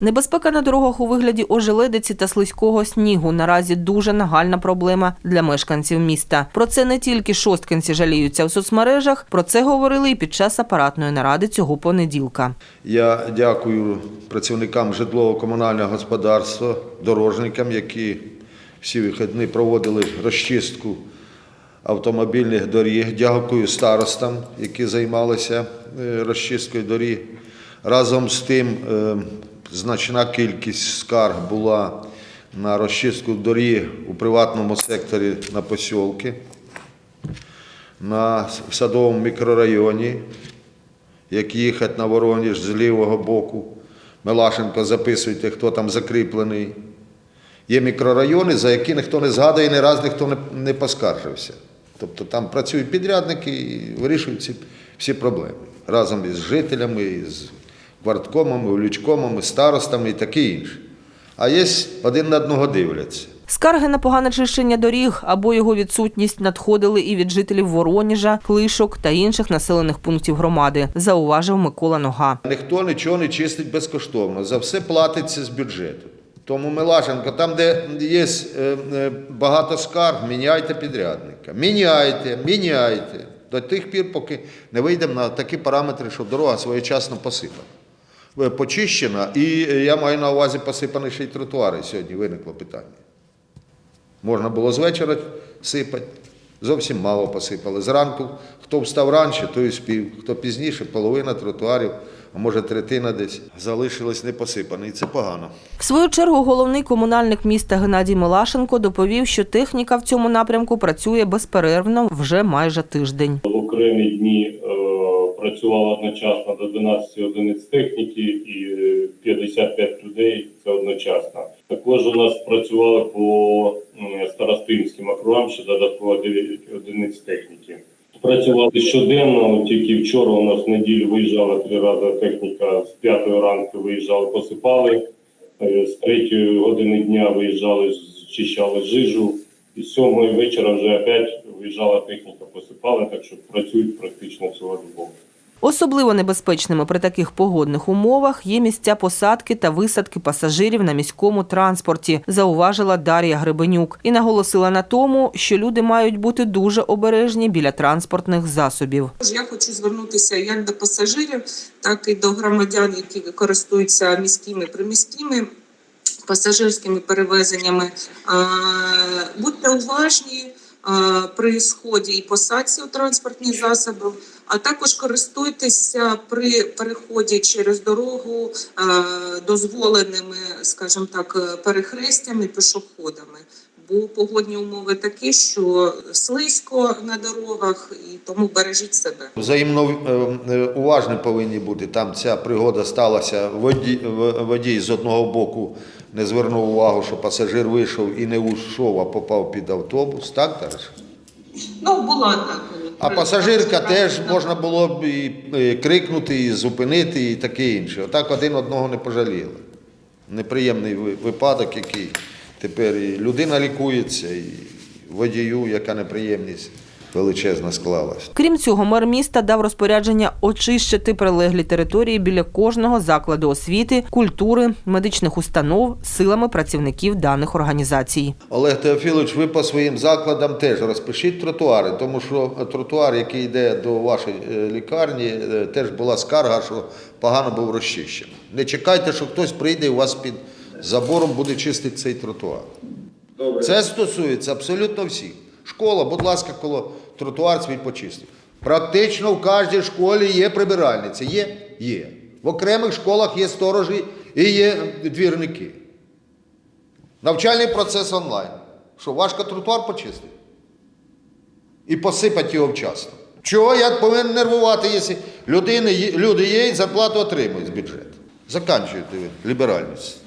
Небезпека на дорогах у вигляді ожеледиці та слизького снігу наразі дуже нагальна проблема для мешканців міста. Про це не тільки шосткинці жаліються в соцмережах, про це говорили і під час апаратної наради цього понеділка. Я дякую працівникам житлово-комунального господарства, дорожникам, які всі вихідні проводили розчистку автомобільних доріг. Дякую старостам, які займалися е, розчисткою доріг. Разом з тим, е, значна кількість скарг була на розчистку доріг у приватному секторі на посілки, на садовому мікрорайоні, як їхати на Воронеж з лівого боку. Мелашенко, записуйте, хто там закріплений. Є мікрорайони, за які ніхто не згадує, ні раз ніхто не, не поскаржився. Тобто там працюють підрядники і вирішують ці всі проблеми разом із жителями, із кварткомами, улічкомами, старостами і таке інше. А є один на одного дивляться. Скарги на погане чищення доріг або його відсутність надходили і від жителів Воронежа, Клишок та інших населених пунктів громади, зауважив Микола Нога. Ніхто нічого не чистить безкоштовно, за все платиться з бюджету. Тому Милашенко, там, де є е, е, багато скарг, міняйте підрядника. Міняйте, міняйте. До тих пір, поки не вийдемо на такі параметри, щоб дорога своєчасно посипана. Е, Почищена, і е, я маю на увазі посипані ще й тротуари. Сьогодні виникло питання. Можна було з вечора сипати, зовсім мало посипали. Зранку, хто встав раніше, той і спів. Хто пізніше, половина тротуарів, а може третина десь, залишились не посипані. І це погано. В свою чергу головний комунальник міста Геннадій Милашенко доповів, що техніка в цьому напрямку працює безперервно вже майже тиждень. В окремі дні е, працювало одночасно до 12 одиниць техніки і е, 55 людей це одночасно. Також у нас працювали по старостинським округам ще додатково 9 одиниць техніки. Працювали щоденно, тільки вчора у нас в неділю виїжджала три рази техніка з 5 ранку виїжджали, посипали, е, з 3 години дня виїжджали, зчищали жижу, і з 7 вечора вже опять виїжджала техніка, посипали, так що працюють практично цілодобово. Особливо небезпечними при таких погодних умовах є місця посадки та висадки пасажирів на міському транспорті, зауважила Дар'я Гребенюк і наголосила на тому, що люди мають бути дуже обережні біля транспортних засобів. Я хочу звернутися як до пасажирів, так і до громадян, які користуються міськими приміськими пасажирськими перевезеннями. Будьте уважні при сході і посадці у транспортні засоби, а також користуйтеся при переході через дорогу дозволеними, скажімо так, перехрестями пішоходами. Бо погодні умови такі, що слизько на дорогах, і тому бережіть себе. Взаємно е, е, уважні повинні бути. Там ця пригода сталася. Водій, водій з одного боку не звернув увагу, що пасажир вийшов і не ушов, а попав під автобус. Так, Тарас? Ну, була так. А пасажирка теж можна було б і е, крикнути, і зупинити, і таке інше. Отак один одного не пожаліли. Неприємний випадок, який тепер і людина лікується, і водію, яка неприємність величезна склалась. Крім цього, мер міста дав розпорядження очищити прилеглі території біля кожного закладу освіти, культури, медичних установ силами працівників даних організацій. Олег Теофілович, ви по своїм закладам теж розпишіть тротуари, тому що тротуар, який йде до вашої е, лікарні, е, теж була скарга, що погано був розчищений. Не чекайте, що хтось прийде і у вас під забором буде чистити цей тротуар. Це стосується абсолютно всіх. Школа, будь ласка, коло тротуар свій почистив. Практично в кожній школі є прибиральниці. Є? Є. В окремих школах є сторожі і є двірники. Навчальний процес онлайн. Що важко тротуар почистити? І посипати його вчасно. Чого я повинен нервувати, якщо людини, люди є і зарплату отримують з бюджету? Заканчуєте ви ліберальність.